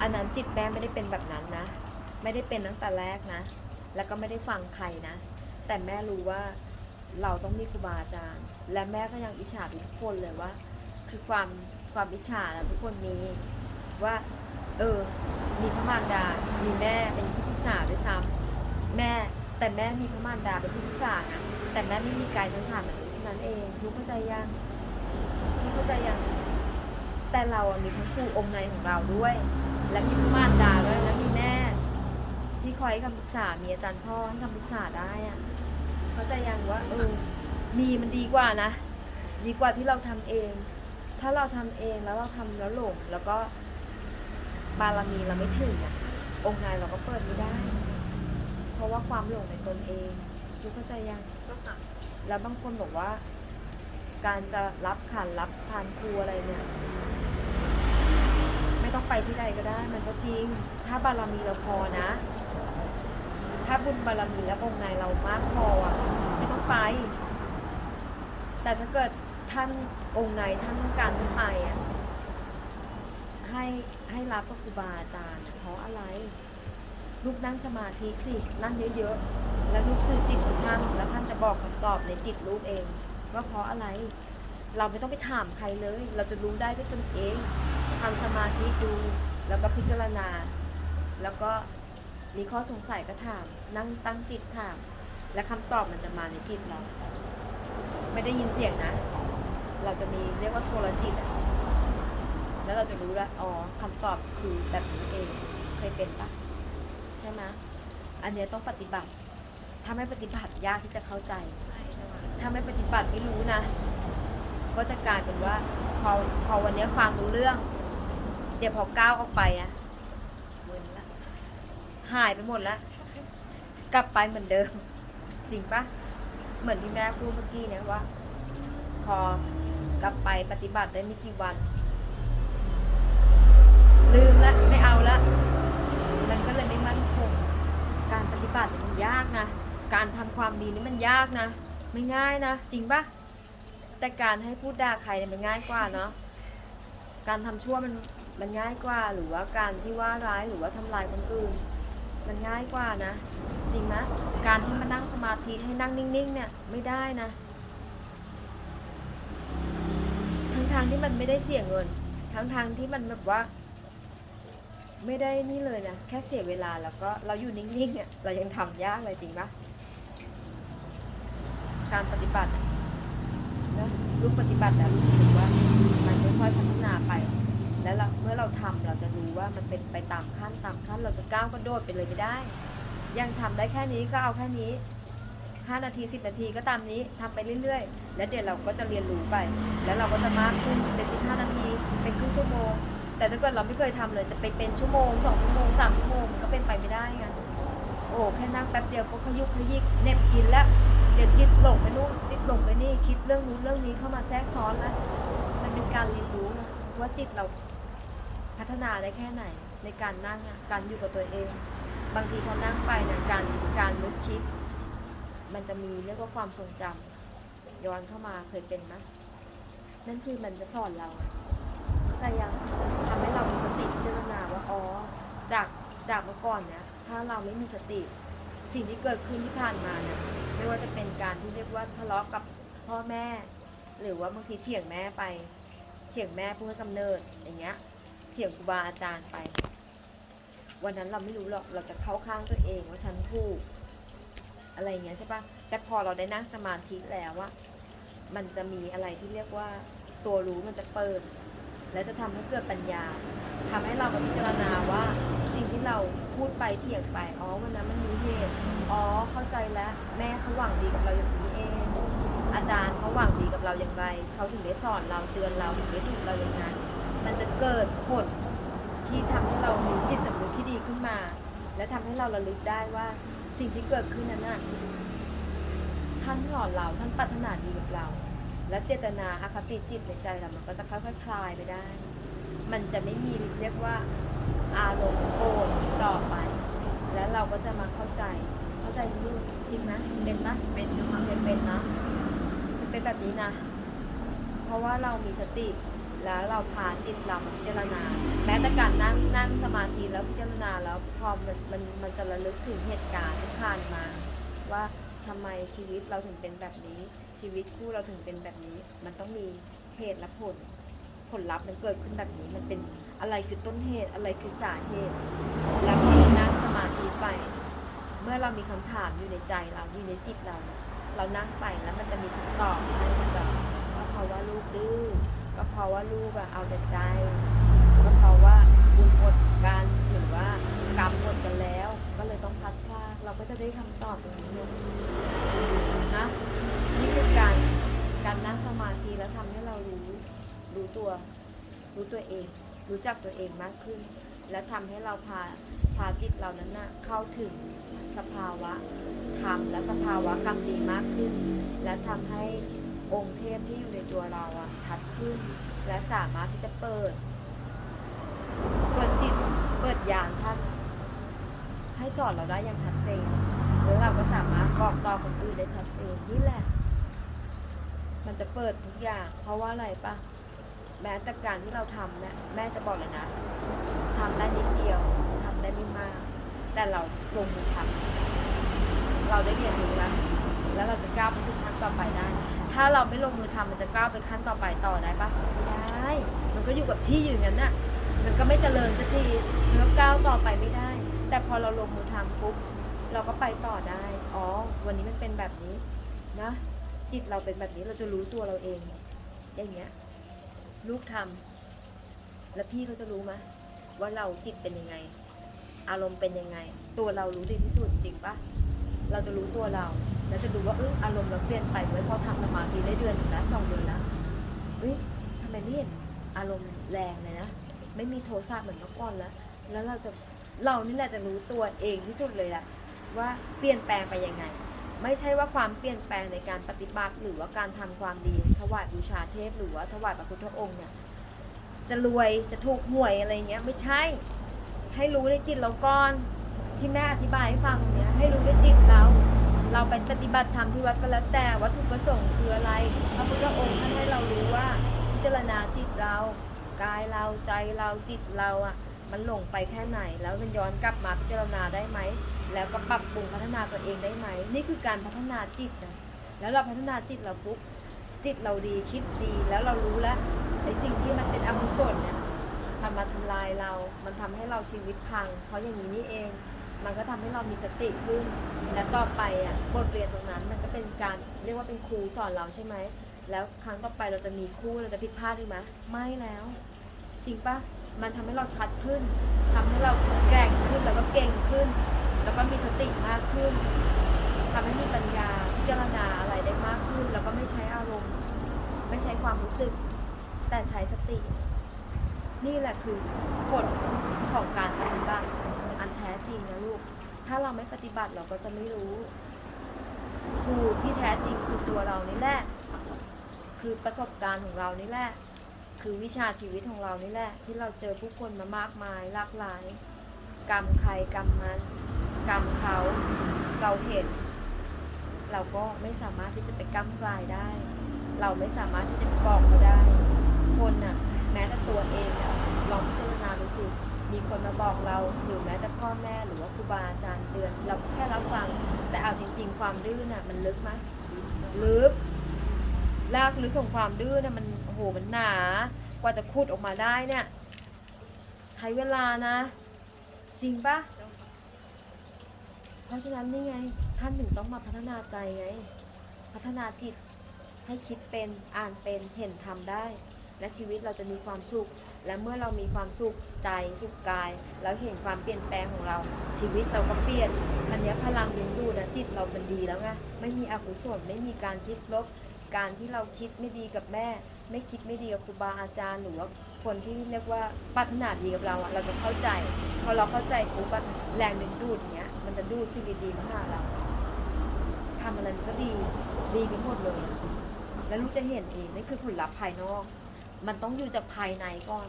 อันนั้นจิตแม่ไม่ได้เป็นแบบนั้นนะ ไม่ได้เป็นตั้งแต่แรกนะ แล้วก็ไม่ได้ฟังใครนะ แต่แม่รู้ว่าเราต้องมีครูบาอาจารย์ และแม่ก็ยังอิจฉาทุกคนเลยว่า คือความความอิจฉานะทุกคนมีว่า เออ มีพระมารดา มีแม่เป็นที่ปรึกษาด้วยซ้ำแม่แต่แม่มีพระมารดาเป็นที่ปรึกษานะแต่แม่ไม่มีกายทั้งฐานแบบนี้เท่านั้นเองรู้เข้าใจยังรู้เข้าใจยังแต่เรามีทั้งครูองค์ในของเราด้วย และมีพระมารดาด้วยและมีแม่ ที่คอยให้คำปรึกษา มีอาจารย์พ่อให้คำปรึกษาได้อะเขาใจยังว่าเออมีมันดีกว่านะ ดีกว่าที่เราทำเอง ถ้าเราทำเองแล้วเราทำแล้วหลงแล้วก็บารมีเราไม่ถึงอะองค์ในเราก็เปิดไม่ได้ เพราะว่าความหลงในตนเองรู้เข้าใจยัง ก็ค่ะแล้วบางคนบอกว่า การจะรับขันรับทานครูอะไรเนี่ย ไม่ต้องไปที่ใดก็ได้ มันก็จริง ถ้าบารมีเราพอนะ ถ้าบุญบารมีและองค์ในเรามากพออะไม่ต้องไป แต่ถ้าเกิดท่านองค์ในท่านต้องการไปอะให้ให้รับพระครูบาอาจารย์อะเพราะอะไรลูกนั่งสมาธิสินั่งเยอะๆแล้วลูกสื่อจิตของท่านแล้วท่านจะบอกคำตอบในจิตลูกเอง ว่าเพราะอะไร เราไม่ต้องไปถามใครเลย เราจะรู้ได้ด้วยตนเอง ทำสมาธิดูแล้วก็พิจารณา แล้วก็มีข้อสงสัยก็ถาม นั่งตั้งจิตถาม และคำตอบมันจะมาในจิตเรา ไม่ได้ยินเสียงนะ เราจะมีเรียกว่าโทรจิตอะแล้วเราจะรู้ล้วอ๋อคำตอบคือแบบนี้เองเคยเป็นปะใช่ไหมอันเนี้ยต้องปฏิบัติ ถ้าไม่ปฏิบัติยากที่จะเข้าใจ ถ้าไม่ปฏิบัติไม่รู้นะ ก็จะกลายเป็นว่าพอพอวันเนี้ยฟังรู้เรื่อง เดี๋ยวพอก้าวออกไปอะเวินละหายไปหมดแล้วกลับไปเหมือนเดิม จริงปะเหมือนที่แม่พูดเมื่อกี้เนี่ยว่า พอกลับไปปฏิบัติได้ไม่กี่วัน ลืมละไม่เอาละมันก็เลยไม่มั่นคงการปฏิบัติมันยากนะการทำความดีนี่มันยากนะ ไม่ง่ายนะ จริงปะแต่การให้พูดด่าใครเนี่ยมันง่ายกว่าเนาะการทำชั่วมัน มันง่ายกว่าหรือว่าการที่ว่าร้ายหรือว่าทำลายคนอื่น มันง่ายกว่านะ จริงไหมการที่มานั่งสมาธิให้นั่งนิ่งๆ เนี่ยไม่ได้นะทั้งทางที่มันไม่ได้เสียเงิน ทั้งทางที่มันแบบว่า ไม่ได้นี่เลยนะแค่เสียเวลาแล้วก็เราอยู่นิ่งๆเนี่ยเรายังทำยากเลยจริงปะการปฏิบัตินะลูกปฏิบัติแล้วลูกรู้สึกว่ามันค่อยๆพัฒนาไป แล้วเราเมื่อเราทำเราจะรู้ว่ามันเป็นไปตามขั้นตามขั้น เราจะก้าวกระโดดไปเลยไม่ได้ ยังทำได้แค่นี้ก็เอาแค่นี้ 5 นาที 10 นาทีก็ตามนี้ทำไปเรื่อยๆ แล้วเดี๋ยวเราก็จะเรียนรู้ไป แล้วเราก็จะมากขึ้นเป็น 15 นาที เป็นครึ่งชั่วโมง แต่ถ้าเกิดเราไม่เคยทำเลยจะไปเป็นชั่วโมงสองชั่วโมงสามชั่วโมงก็เป็นไปไม่ได้ไงโอ้แค่นั่งแป๊บเดียวก็ขยุกขยิกเน็บกินแล้วเดี๋ยวจิตหลงไปนู่นจิตหลงไปนี่คิดเรื่องนู้นเรื่องนี้เข้ามาแทรกซ้อนแล้วมันเป็นการเรียนรู้นะว่าจิตเรา พัฒนาได้แค่ไหนในการนั่งการอยู่กับตัวเอง บางทีพอนั่งไปเนี่ยการการนึกคิด มันจะมีเรียกว่าความทรงจำย้อนเข้ามาเคยเป็นไหมนั่นคือมันจะสอนเราแต่ยังทำให้เรามีสติพิจารณาว่าอ๋อจากจากเมื่อก่อนเนี่ยถ้าเราไม่มีสติสิ่งที่เกิดขึ้นที่ผ่านมาเนี่ยไม่ว่าจะเป็นการที่เรียกว่าทะเลาะกับพ่อแม่ หรือว่าบางทีเถียงแม่ไปเถียงแม่ผู้ให้กำเนิดอย่างเงี้ย เถียงครูบาอาจารย์ไป วันนั้นเราไม่รู้หรอกเราจะเข้าข้างตัวเองว่าฉันถูกอะไรอย่างเงี้ยใช่ปะแต่พอเราได้นั่งสมาธิแล้วว่ามันจะมีอะไรที่เรียกว่าตัวรู้มันจะเปิด และจะทำให้เกิดปัญญาทำให้เรามาพิจารณาว่าสิ่งที่เราพูดไปเถียงไปอ๋อวันนั้นมันมีเหตุอ๋อเข้าใจแล้วแม่เขาหวังดีกับเราอย่างนี้เองอาจารย์เขาหวังดีกับเราอย่างไรเขาถึงได้สอนเราเตือนเราถึงได้ถูกเราอย่างนั้น มันจะเกิดผลที่ทำให้เรามีจิตสำนึกที่ดีขึ้นมา และทำให้เราระลึกได้ว่าสิ่งที่เกิดขึ้นนั้นน่ะท่านสอนเราท่านปรารถนาดีกับเรา และเจตนาอคติจิตในใจเรามันก็จะค่อยๆคลายไปได้ มันจะไม่มีเรียกว่าอารมณ์โกรธต่อไป แล้วเราก็จะมาเข้าใจเข้าใจลูกจริงไหมเป็นปะเป็นด้วยค่ะเป็นเป็นนะมันเป็นแบบนี้นะ เพราะว่าเรามีสติ แล้วเราพาจิตเรามาพิจารณา แม้แต่การนั่งนั่งสมาธิแล้วพิจารณาแล้วพอมันมันมันจะระลึกถึงเหตุการณ์ที่ผ่านมา ว่าทำไมชีวิตเราถึงเป็นแบบนี้ ชีวิตคู่เราถึงเป็นแบบนี้ มันต้องมีเหตุและผล ผลลัพธ์มันเกิดขึ้นแบบนี้ มันเป็นอะไรคือต้นเหตุอะไรคือสาเหตุ แล้วพอเรานั่งสมาธิไป เมื่อเรามีคำถามอยู่ในใจเราอยู่ในจิตเรา เรานั่งไปแล้วมันจะมีคำตอบให้มันแบบก็เพราะว่าลูกดื้อ ก็เพราะว่าลูกอะเอาแต่ใจ ก็เพราะว่าบุญหมดกันหรือว่ากรรมหมดกันแล้ว ก็เลยต้องพัดพลาดเราก็จะได้คำตอบตรงนี้นะนี่คือการการนั่งสมาธิแล้วทำให้เรารู้รู้ตัว รู้ตัวเอง รู้จักตัวเองมากขึ้น และทำให้เราพาพาจิตเรานั้นนะเข้าถึงสภาวะธรรมและสภาวะกรรมดีมากขึ้น และทำให้ องค์เทพที่อยู่ในตัวเราอะชัดขึ้น และสามารถที่จะเปิด เปิดจิตเปิดญาณท่าน ให้สอนเราได้อย่างชัดเจนแล้วเราก็สามารถบอกต่อคนอื่นได้ชัดเจนนี่แหละ มันจะเปิดทุกอย่าง เพราะว่าอะไรปะแม้แต่การที่เราทำเนี่ยแม่จะบอกเลยนะทำได้นิดเดียวทำได้ไม่มาก แต่เราลงมือทำเราได้เรียนรู้แล้วแล้วเราจะก้าวไปสู่ขั้นต่อไปได้ ถ้าเราไม่ลงมือทำมันจะก้าวไปขั้นต่อไปต่อได้ปะได้ มันก็อยู่กับที่อยู่งั้นน่ะ มันก็ไม่เจริญสักทีมันก็ก้าวต่อไปไม่ได้ แต่พอเราลงมือทำปุ๊บเราก็ไปต่อได้ อ๋อ วันนี้มันเป็นแบบนี้นะ จิตเราเป็นแบบนี้เราจะรู้ตัวเราเอง อย่างเงี้ย ลูกทำแล้วพี่เขาจะรู้ไหมว่าเราจิตเป็นยังไง อารมณ์เป็นยังไง ตัวเรารู้ดีที่สุดจริงปะเราจะรู้ตัวเรา แล้วจะดูว่าเอออารมณ์เราเปลี่ยนไปไว้พอทำสมาธิได้เดือนหนึ่งแล้วสองเดือนแล้วเฮ้ยทำไมไม่เห็นอารมณ์แรงเลยนะ ไม่มีโทสะเหมือนเมื่อก่อนแล้ว แล้วเราจะเรานี่แหละจะรู้ตัวเองที่สุดเลยอะว่าเปลี่ยนแปลงไปยังไง ไม่ใช่ว่าความเปลี่ยนแปลงในการปฏิบัติหรือว่าการทำความดีถวายบูชาเทพหรือว่าถวายพระพุทธองค์เนี่ยจะรวยจะถูกหวยอะไรเงี้ยไม่ใช่ ให้รู้ในจิตเราก่อนที่แม่อธิบายให้ฟังเนี่ยให้รู้ในจิตเรา เราไปปฏิบัติธรรมที่วัดก็แล้วแต่วัตถุประสงค์คืออะไร พระพุทธองค์ท่านให้เรารู้ว่าพิจารณาจิตเรากายเราใจเราจิตเราอะมันหลงไปแค่ไหน แล้วมันย้อนกลับมาพิจารณาได้ไหม แล้วก็ปรับปรุงพัฒนาตัวเองได้ไหม นี่คือการพัฒนาจิตนะแล้วเราพัฒนาจิตเราปุ๊บจิตเราดีคิดดีแล้วเรารู้แล้วไอ้สิ่งที่มันเป็นอกุศลเนี่ยมันมาทำลายเรา มันทำให้เราชีวิตพัง เพราะอย่างนี้นี่เอง มันก็ทำให้เรามีสติขึ้น และต่อไปอะบทเรียนตรงนั้นมันก็เป็นการเรียกว่าเป็นครูสอนเราใช่ไหม แล้วครั้งต่อไปเราจะมีคู่เราจะผิดพลาดอีกไหมไม่แล้ว จริงปะมันทำให้เราชัดขึ้นทำให้เราแกร่งขึ้นแล้วก็เก่งขึ้น แล้วก็มีสติมากขึ้นทำให้มีปัญญาพิจารณาอะไรได้มากขึ้น แล้วก็ไม่ใช้อารมณ์ ไม่ใช้ความรู้สึก แต่ใช้สติ นี่แหละคือผลของการปฏิบัติอัน จริงนะลูก ถ้าเราไม่ปฏิบัติเราก็จะไม่รู้ ครูที่แท้จริงคือตัวเรานี่แหละ คือประสบการณ์ของเรานี่แหละ คือวิชาชีวิตของเรานี่แหละ ที่เราเจอผู้คนมามากมายหลากหลาย กรรมใครกรรมมัน กรรมเขา เราเห็น เราก็ไม่สามารถที่จะไปก้ำกลายได้ เราไม่สามารถที่จะบอกเขาได้ คนน่ะ แม้แต่ตัวเองลองพิจารณาดูสิ มีคนมาบอกเราหรือแม้แต่พ่อแม่หรือว่าครูบาอาจารย์เตือน เราก็แค่รับฟัง แต่เอาจริง ๆ ความดื้อน่ะมันลึกไหมลึกรากลึกของความดื้อเนี่ยมันโอ้โหมันหนา กว่าจะขุดออกมาได้เนี่ย ใช้เวลานะ จริงปะเพราะฉะนั้นนี่ไง ท่านถึงต้องมาพัฒนาใจไง พัฒนาจิตให้คิดเป็นอ่านเป็นเห็นทำได้ และชีวิตเราจะมีความสุข และเมื่อเรามีความสุขใจสุขกาย แล้วเห็นความเปลี่ยนแปลงของเรา ชีวิตเราก็เปลี่ยนอันนี้พลังดึงดูดนะจิตเรามันดีแล้วไงไม่มีอกุศลไม่มีการคิดลบการที่เราคิดไม่ดีกับแม่ ไม่คิดไม่ดีกับครูบาอาจารย์หรือว่าคนที่เรียกว่าปรารถนาดีกับเราอะเราจะเข้าใจ พอเราเข้าใจปุ๊บอะแรงดึงดูดอย่างเงี้ย มันจะดูดสิ่งดีๆมาหาเราทำอะไรมันก็ดีดีไปหมดเลย แล้วรู้จะเห็นเองนี่คือผลลัพธ์ภายนอก มันต้องอยู่จากภายในก่อน